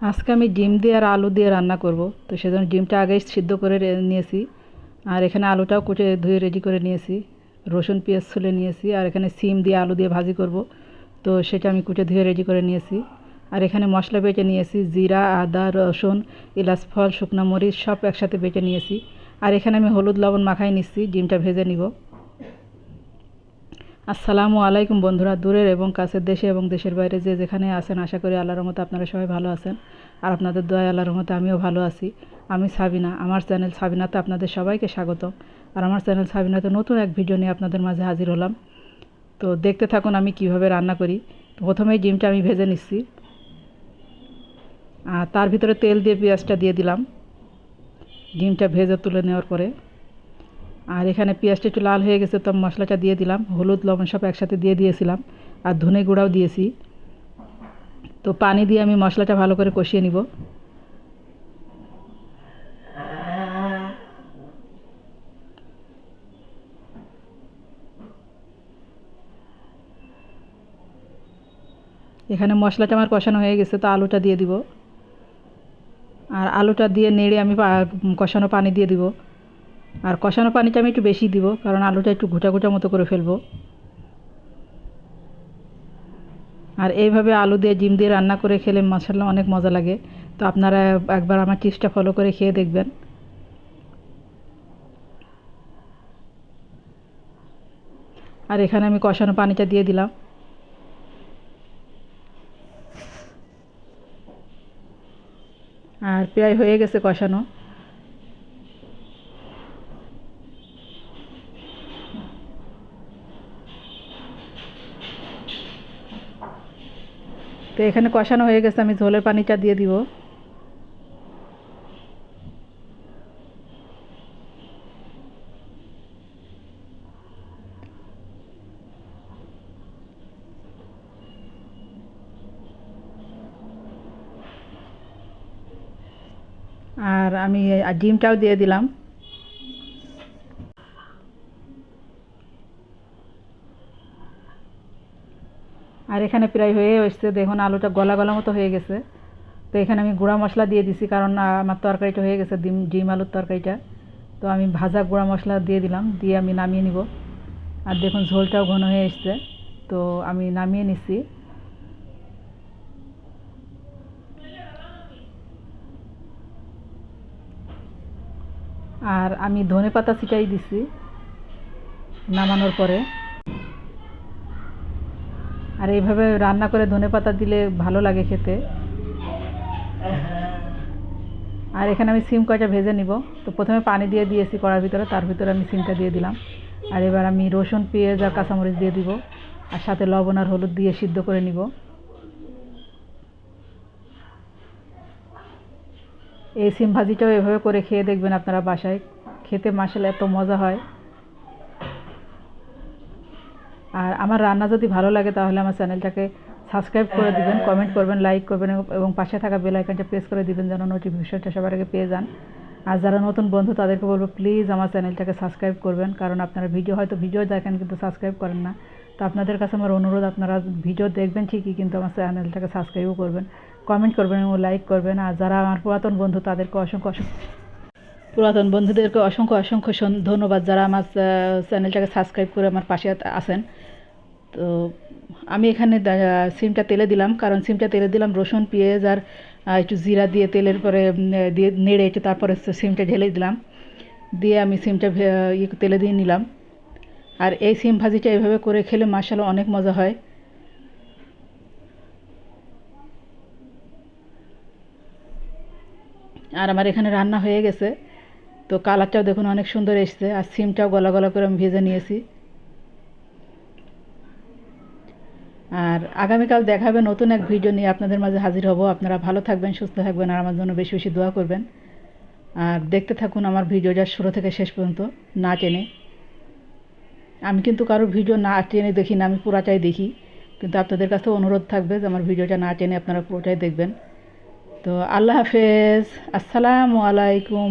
আজকে আমি ডিম দিয়ে আর আলু দিয়ে রান্না করব। তো সেজন্য ডিমটা আগেই সিদ্ধ করে নিয়েছি। আর এখানে আলুটাও কুটে ধুয়ে রেডি করে নিয়েছি। রসুন, পেঁয়াজ ছুলে নিয়েছি। আর এখানে সিম দিয়ে আলু দিয়ে ভাজি করব। তো সেটা আমি কুটে ধুয়ে রেডি করে নিয়েছি। আর এখানে মশলা বেটে নিয়েছি। জিরা, আদা, রসুন, এলাচ, ফল, শুকনো মরিচ সব একসাথে বেটে নিয়েছি। আর এখানে আমি হলুদ, লবণ মাখাই নিচ্ছি। ডিমটা ভেজে নিব। আসসালামু আলাইকুম বন্ধুরা, দূরের এবং কাছের দেশে এবং দেশের বাইরে যে যেখানে আছেন, আশা করি আল্লাহর রহমতে আপনারা সবাই ভালো আছেন। আর আপনাদের দয়া আল্লাহর রহমতে আমিও ভালো আছি। আমি সাবিনা, আমার চ্যানেল সাবিনাতে আপনাদের সবাইকে স্বাগত আর আমার চ্যানেল সাবিনাতে নতুন এক ভিডিও নিয়ে আপনাদের মাঝে হাজির হলাম। তো দেখতে থাকুন আমি কীভাবে রান্না করি। প্রথমেই ডিমটা আমি ভেজে নিচ্ছি। আর তার ভিতরে তেল দিয়ে পেঁয়াজটা দিয়ে দিলাম। ডিমটা ভেজে তুলে নেওয়ার পরে আর এখানে পেঁয়াজটা একটু লাল হয়ে গেছে, তো মশলাটা দিয়ে দিলাম। হলুদ, লবণ সব একসাথে দিয়ে দিয়েছিলাম। আর ধনে গুঁড়াও দিয়েছি। তো পানি দিয়ে আমি মশলাটা ভালো করে কষিয়ে নিব। এখানে মশলাটা আমার কষানো হয়ে গেছে, তো আলুটা দিয়ে দিব। আর আলুটা দিয়ে নেড়ে আমি কষানো পানি দিয়ে দিব। আর কষানো পানিটা আমি একটু বেশি দিব, কারণ আলুটা একটু ঘুটা ঘুটা মতো করে ফেলব। আর এইভাবে আলু দিয়ে ডিম দিয়ে রান্না করে খেলে মশলা অনেক মজা লাগে। তো আপনারা একবার আমার টিপসটা ফলো করে খেয়ে দেখবেন। আর এখানে আমি কষানো পানিটা দিয়ে দিলাম। আর প্রায় হয়ে গেছে কষানো। তো এখানে কষানো হয়ে গেছে, আমি ঝোলের পানিটা দিয়ে দিব। আর আমি ডিমটাও দিয়ে দিলাম। আর এখানে প্রায় হয়ে এসছে, দেখুন আলুটা গলা গলা মতো হয়ে গেছে। তো এখানে আমি গুঁড়া মশলা দিয়ে দিছি, কারণ আমার তরকারিটা হয়ে গেছে, ডিম ডিম আলুর তরকারিটা। তো আমি ভাজা গুঁড়া মশলা দিয়ে দিলাম, দিয়ে আমি নামিয়ে নিব। আর দেখুন ঝোলটাও ঘন হয়ে এসছে, তো আমি নামিয়ে নিচ্ছি আর আমি ধনে পাতা ছিটাই দিছি, নামানোর পরে। আর এইভাবে রান্না করে ধনে পাতা দিলে ভালো লাগে খেতে। আর এখানে আমি সিম কয়টা ভেজে নিব। তো প্রথমে পানি দিয়ে দিয়েছি কড়ার ভিতরে, তার ভিতরে আমি সিমটা দিয়ে দিলাম। আর এবার আমি রসুন, পেঁয়াজ আর কাঁচামরিচ দিয়ে দিব। আর সাথে লবণ আর হলুদ দিয়ে সিদ্ধ করে নিব। এই সিম ভাজিটাও এভাবে করে খেয়ে দেখবেন আপনারা বাসায়। খেতে মাসালে এত মজা হয়। আর আমার রান্না যদি ভালো লাগে তাহলে আমার চ্যানেলটাকে সাবস্ক্রাইব করে দিবেন কমেন্ট করবেন লাইক করবেন এবং পাশে থাকা বেল আইকনটা প্রেস করে দিবেন যেন নোটিফিকেশনটা সবার আগে পেয়ে যান। আর যারা নতুন বন্ধু তাদেরকে বলব প্লিজ আমার চ্যানেলটাকে সাবস্ক্রাইব করবেন কারণ আপনারা ভিডিও হয়তো ভিডিও দেখেন কিন্তু সাবস্ক্রাইব করেন না। তো আপনাদের কাছে আমার অনুরোধ আপনারা ভিডিও দেখবেন ঠিকই কিন্তু আমার চ্যানেলটাকে সাবস্ক্রাইবও করবেন কমেন্ট করবেন এবং লাইক করবেন। আর যারা আমার পুরাতন বন্ধু তাদেরকে অসংখ্য অসংখ্য পুরাতন বন্ধুদেরকে অসংখ্য অসংখ্য ধন্যবাদ। যারা আমার চ্যানেলটাকে সাবস্ক্রাইব করে আমার পাশে আ- আছেন তো আমি এখানে সিমটা তেলে দিলাম, কারণ সিমটা তেলে দিলাম রসুন, পেঁয়াজ আর একটু জিরা দিয়ে তেলের পরে দিয়ে নেড়ে একটু তারপরে সিমটা ঢেলে দিলাম। দিয়ে আমি সিমটা ইয়ে তেলে দিয়ে নিলাম। আর এই সিম ভাজিটা এভাবে করে খেলে মাসালা অনেক মজা হয়। আর আমার এখানে রান্না হয়ে গেছে। তো কালারটাও দেখুন অনেক সুন্দর এসছে, আর সিমটাও গলা গলা করে আমি ভেজে নিয়েছি। আর আগামীকাল দেখাবে নতুন এক ভিডিও নিয়ে আপনাদের মাঝে হাজির হব। আপনারা ভালো থাকবেন, সুস্থ থাকবেন, আর আমার জন্য বেশি বেশি দোয়া করবেন। আর দেখতে থাকুন আমার ভিডিওটা শুরু থেকে শেষ পর্যন্ত না টেনে। আমি কিন্তু কারোর ভিডিও না টেনে দেখি না, আমি পুরাটাই দেখি। কিন্তু আপনাদের কাছে অনুরোধ থাকবে যে আমার ভিডিওটা না টেনে আপনারা পুরোটাই দেখবেন। তো আল্লাহ হাফেজ। আসসালামু আলাইকুম।